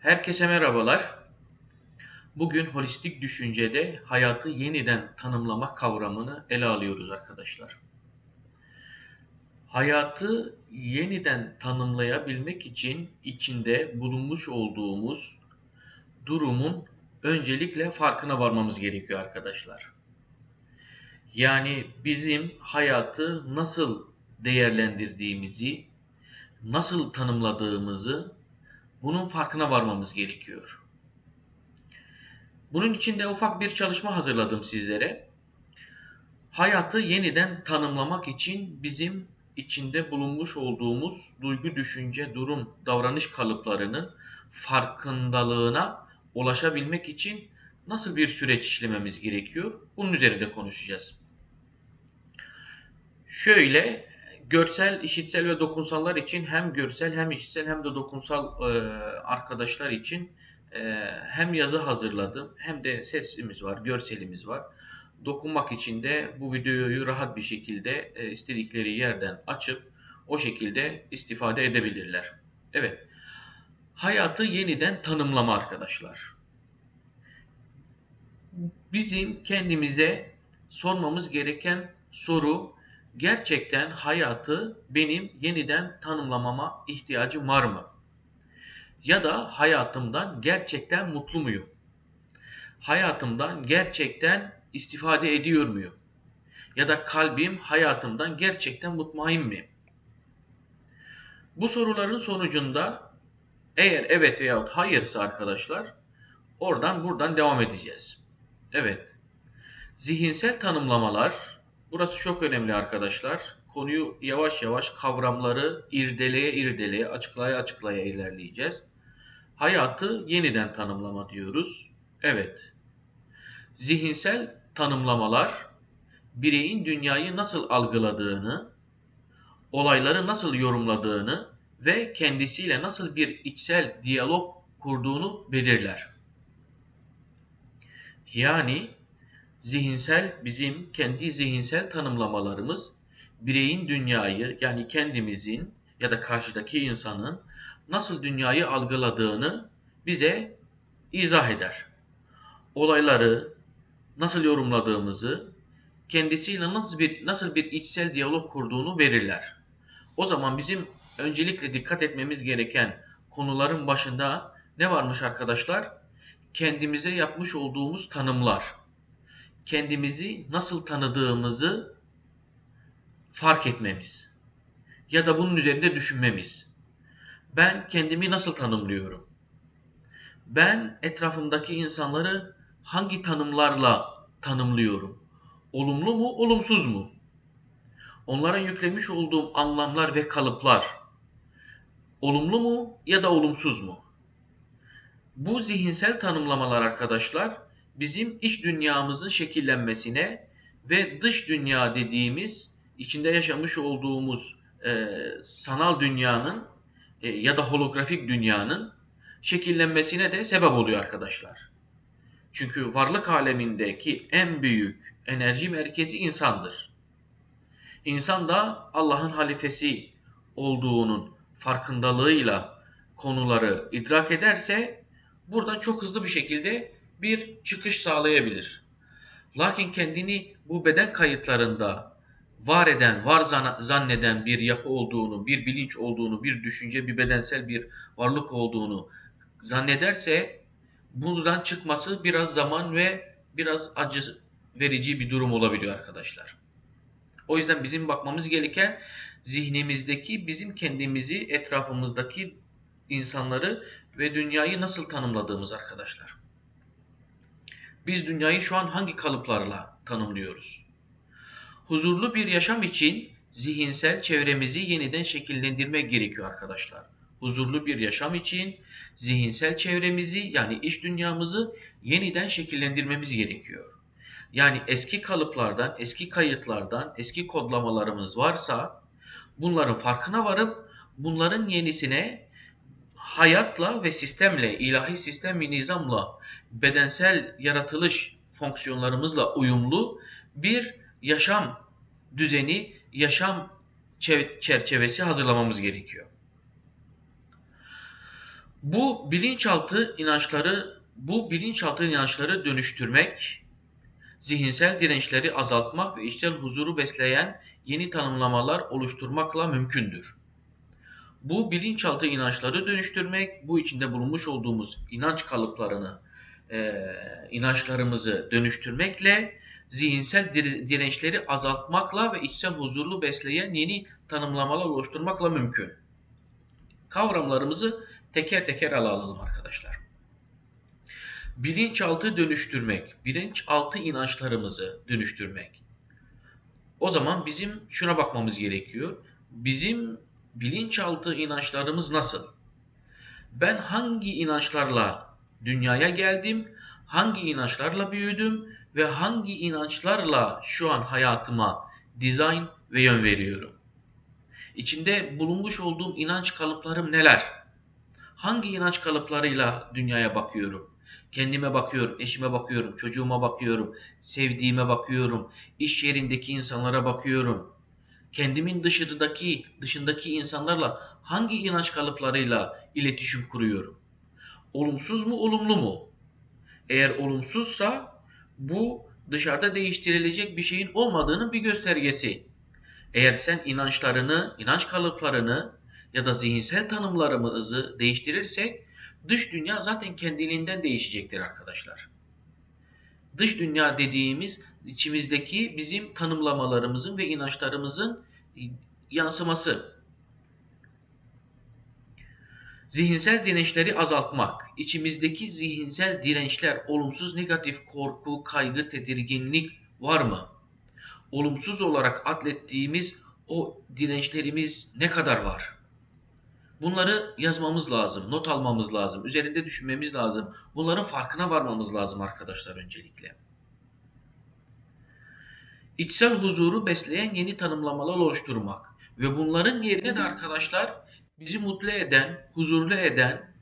Herkese merhabalar. Bugün holistik düşüncede hayatı yeniden tanımlama kavramını ele alıyoruz arkadaşlar. Hayatı yeniden tanımlayabilmek için içinde bulunmuş olduğumuz durumun öncelikle farkına varmamız gerekiyor arkadaşlar. Yani bizim hayatı nasıl değerlendirdiğimizi, nasıl tanımladığımızı bunun farkına varmamız gerekiyor. Bunun için de ufak bir çalışma hazırladım sizlere. Hayatı yeniden tanımlamak için bizim içinde bulunmuş olduğumuz duygu, düşünce, durum, davranış kalıplarının farkındalığına ulaşabilmek için nasıl bir süreç işlememiz gerekiyor? Bunun üzerinde konuşacağız. Şöyle görsel, işitsel ve dokunsallar için hem görsel hem işitsel hem de dokunsal e, arkadaşlar için e, hem yazı hazırladım hem de sesimiz var, görselimiz var. Dokunmak için de bu videoyu rahat bir şekilde e, istedikleri yerden açıp o şekilde istifade edebilirler. Evet. Hayatı yeniden tanımlama arkadaşlar. Bizim kendimize sormamız gereken soru gerçekten hayatı benim yeniden tanımlamama ihtiyacım var mı? Ya da hayatımdan gerçekten mutlu muyum? Hayatımdan gerçekten istifade ediyor muyum? Ya da kalbim hayatımdan gerçekten mutmain mi? Bu soruların sonucunda eğer evet veyahut hayırsa arkadaşlar oradan buradan devam edeceğiz. Evet. Zihinsel tanımlamalar Burası çok önemli arkadaşlar. Konuyu yavaş yavaş kavramları irdeleye irdeleye, açıklaya açıklaya ilerleyeceğiz. Hayatı yeniden tanımlama diyoruz. Evet. Zihinsel tanımlamalar bireyin dünyayı nasıl algıladığını, olayları nasıl yorumladığını ve kendisiyle nasıl bir içsel diyalog kurduğunu belirler. Yani zihinsel bizim kendi zihinsel tanımlamalarımız bireyin dünyayı yani kendimizin ya da karşıdaki insanın nasıl dünyayı algıladığını bize izah eder. Olayları nasıl yorumladığımızı, kendisiyle nasıl bir nasıl bir içsel diyalog kurduğunu verirler. O zaman bizim öncelikle dikkat etmemiz gereken konuların başında ne varmış arkadaşlar? Kendimize yapmış olduğumuz tanımlar kendimizi nasıl tanıdığımızı fark etmemiz ya da bunun üzerinde düşünmemiz. Ben kendimi nasıl tanımlıyorum? Ben etrafımdaki insanları hangi tanımlarla tanımlıyorum? Olumlu mu, olumsuz mu? Onlara yüklemiş olduğum anlamlar ve kalıplar olumlu mu ya da olumsuz mu? Bu zihinsel tanımlamalar arkadaşlar bizim iç dünyamızın şekillenmesine ve dış dünya dediğimiz içinde yaşamış olduğumuz e, sanal dünyanın e, ya da holografik dünyanın şekillenmesine de sebep oluyor arkadaşlar. Çünkü varlık alemindeki en büyük enerji merkezi insandır. İnsan da Allah'ın halifesi olduğunun farkındalığıyla konuları idrak ederse buradan çok hızlı bir şekilde bir çıkış sağlayabilir. Lakin kendini bu beden kayıtlarında var eden, var zanneden bir yapı olduğunu, bir bilinç olduğunu, bir düşünce, bir bedensel bir varlık olduğunu zannederse bundan çıkması biraz zaman ve biraz acı verici bir durum olabiliyor arkadaşlar. O yüzden bizim bakmamız gereken zihnimizdeki bizim kendimizi, etrafımızdaki insanları ve dünyayı nasıl tanımladığımız arkadaşlar. Biz dünyayı şu an hangi kalıplarla tanımlıyoruz? Huzurlu bir yaşam için zihinsel çevremizi yeniden şekillendirmek gerekiyor arkadaşlar. Huzurlu bir yaşam için zihinsel çevremizi yani iş dünyamızı yeniden şekillendirmemiz gerekiyor. Yani eski kalıplardan, eski kayıtlardan, eski kodlamalarımız varsa bunların farkına varıp bunların yenisine hayatla ve sistemle, ilahi sistem ve nizamla bedensel yaratılış fonksiyonlarımızla uyumlu bir yaşam düzeni, yaşam çerçevesi hazırlamamız gerekiyor. Bu bilinçaltı inançları bu bilinçaltı inançları dönüştürmek, zihinsel dirençleri azaltmak ve içsel huzuru besleyen yeni tanımlamalar oluşturmakla mümkündür. Bu bilinçaltı inançları dönüştürmek, bu içinde bulunmuş olduğumuz inanç kalıplarını, e, inançlarımızı dönüştürmekle zihinsel dirençleri azaltmakla ve içsel huzurlu besleyen yeni tanımlamalar oluşturmakla mümkün. Kavramlarımızı teker teker ele alalım arkadaşlar. Bilinçaltı dönüştürmek, bilinçaltı inançlarımızı dönüştürmek. O zaman bizim şuna bakmamız gerekiyor. Bizim bilinçaltı inançlarımız nasıl? Ben hangi inançlarla dünyaya geldim? Hangi inançlarla büyüdüm ve hangi inançlarla şu an hayatıma dizayn ve yön veriyorum? İçinde bulunmuş olduğum inanç kalıplarım neler? Hangi inanç kalıplarıyla dünyaya bakıyorum? Kendime bakıyorum, eşime bakıyorum, çocuğuma bakıyorum, sevdiğime bakıyorum, iş yerindeki insanlara bakıyorum. Kendimin dışındaki, dışındaki insanlarla hangi inanç kalıplarıyla iletişim kuruyorum? Olumsuz mu, olumlu mu? Eğer olumsuzsa bu dışarıda değiştirilecek bir şeyin olmadığının bir göstergesi. Eğer sen inançlarını, inanç kalıplarını ya da zihinsel tanımlarımızı değiştirirsek dış dünya zaten kendiliğinden değişecektir arkadaşlar. Dış dünya dediğimiz içimizdeki bizim tanımlamalarımızın ve inançlarımızın yansıması. Zihinsel dirençleri azaltmak, içimizdeki zihinsel dirençler, olumsuz negatif korku, kaygı, tedirginlik var mı? Olumsuz olarak atlettiğimiz o dirençlerimiz ne kadar var? Bunları yazmamız lazım, not almamız lazım, üzerinde düşünmemiz lazım. Bunların farkına varmamız lazım arkadaşlar öncelikle. İçsel huzuru besleyen yeni tanımlamalar oluşturmak ve bunların yerine de arkadaşlar bizi mutlu eden, huzurlu eden,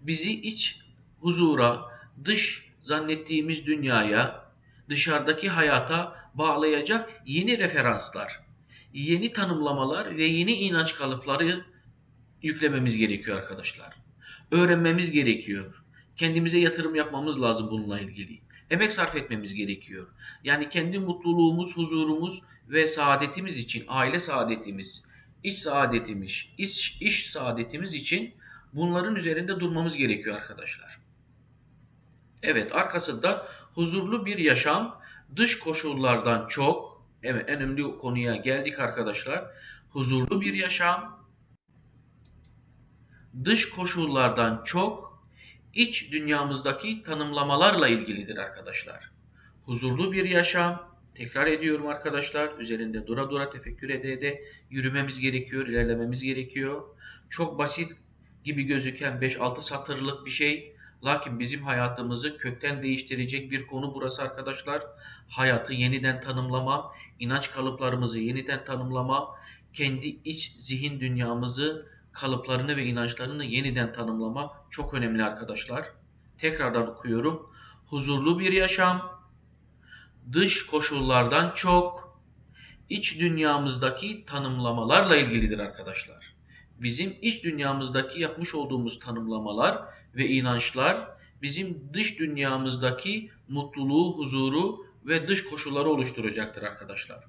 bizi iç huzura, dış zannettiğimiz dünyaya, dışarıdaki hayata bağlayacak yeni referanslar, yeni tanımlamalar ve yeni inanç kalıpları yüklememiz gerekiyor arkadaşlar. Öğrenmemiz gerekiyor. Kendimize yatırım yapmamız lazım bununla ilgili. Emek sarf etmemiz gerekiyor. Yani kendi mutluluğumuz, huzurumuz ve saadetimiz için, aile saadetimiz, iç saadetimiz, iç, iş saadetimiz için bunların üzerinde durmamız gerekiyor arkadaşlar. Evet arkasında huzurlu bir yaşam dış koşullardan çok, evet en önemli konuya geldik arkadaşlar. Huzurlu bir yaşam dış koşullardan çok iç dünyamızdaki tanımlamalarla ilgilidir arkadaşlar. Huzurlu bir yaşam, tekrar ediyorum arkadaşlar, üzerinde dura dura tefekkür ede ede yürümemiz gerekiyor, ilerlememiz gerekiyor. Çok basit gibi gözüken 5-6 satırlık bir şey. Lakin bizim hayatımızı kökten değiştirecek bir konu burası arkadaşlar. Hayatı yeniden tanımlama, inanç kalıplarımızı yeniden tanımlama, kendi iç zihin dünyamızı kalıplarını ve inançlarını yeniden tanımlama çok önemli arkadaşlar. Tekrardan okuyorum. Huzurlu bir yaşam, dış koşullardan çok iç dünyamızdaki tanımlamalarla ilgilidir arkadaşlar. Bizim iç dünyamızdaki yapmış olduğumuz tanımlamalar ve inançlar bizim dış dünyamızdaki mutluluğu, huzuru ve dış koşulları oluşturacaktır arkadaşlar.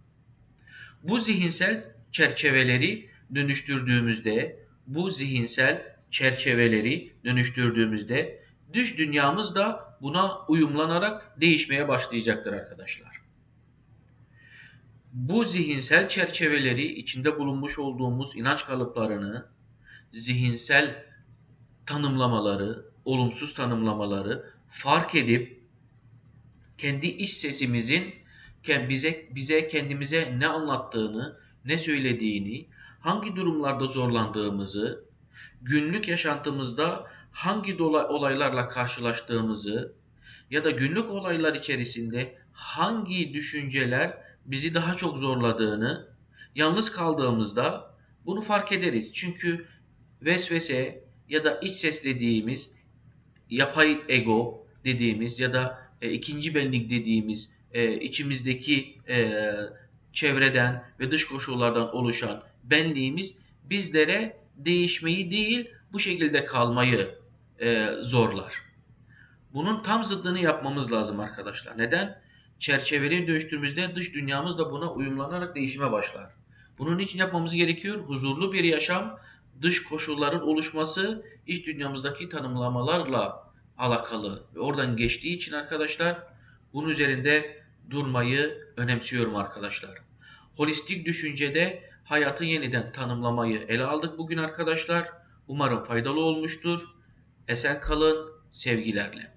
Bu zihinsel çerçeveleri dönüştürdüğümüzde bu zihinsel çerçeveleri dönüştürdüğümüzde dış dünyamız da buna uyumlanarak değişmeye başlayacaktır arkadaşlar. Bu zihinsel çerçeveleri içinde bulunmuş olduğumuz inanç kalıplarını, zihinsel tanımlamaları, olumsuz tanımlamaları fark edip kendi iç sesimizin bize bize kendimize ne anlattığını, ne söylediğini, hangi durumlarda zorlandığımızı, günlük yaşantımızda hangi olaylarla karşılaştığımızı ya da günlük olaylar içerisinde hangi düşünceler bizi daha çok zorladığını yalnız kaldığımızda bunu fark ederiz. Çünkü vesvese ya da iç ses dediğimiz yapay ego dediğimiz ya da e, ikinci benlik dediğimiz e, içimizdeki e, çevreden ve dış koşullardan oluşan benliğimiz bizlere değişmeyi değil bu şekilde kalmayı e, zorlar. Bunun tam zıddını yapmamız lazım arkadaşlar. Neden? Çerçeveleri dönüştüğümüzde dış dünyamız da buna uyumlanarak değişime başlar. Bunun için yapmamız gerekiyor. Huzurlu bir yaşam, dış koşulların oluşması, iç dünyamızdaki tanımlamalarla alakalı ve oradan geçtiği için arkadaşlar bunun üzerinde durmayı önemsiyorum arkadaşlar. Holistik düşüncede hayatı yeniden tanımlamayı ele aldık bugün arkadaşlar. Umarım faydalı olmuştur. Esen kalın, sevgilerle.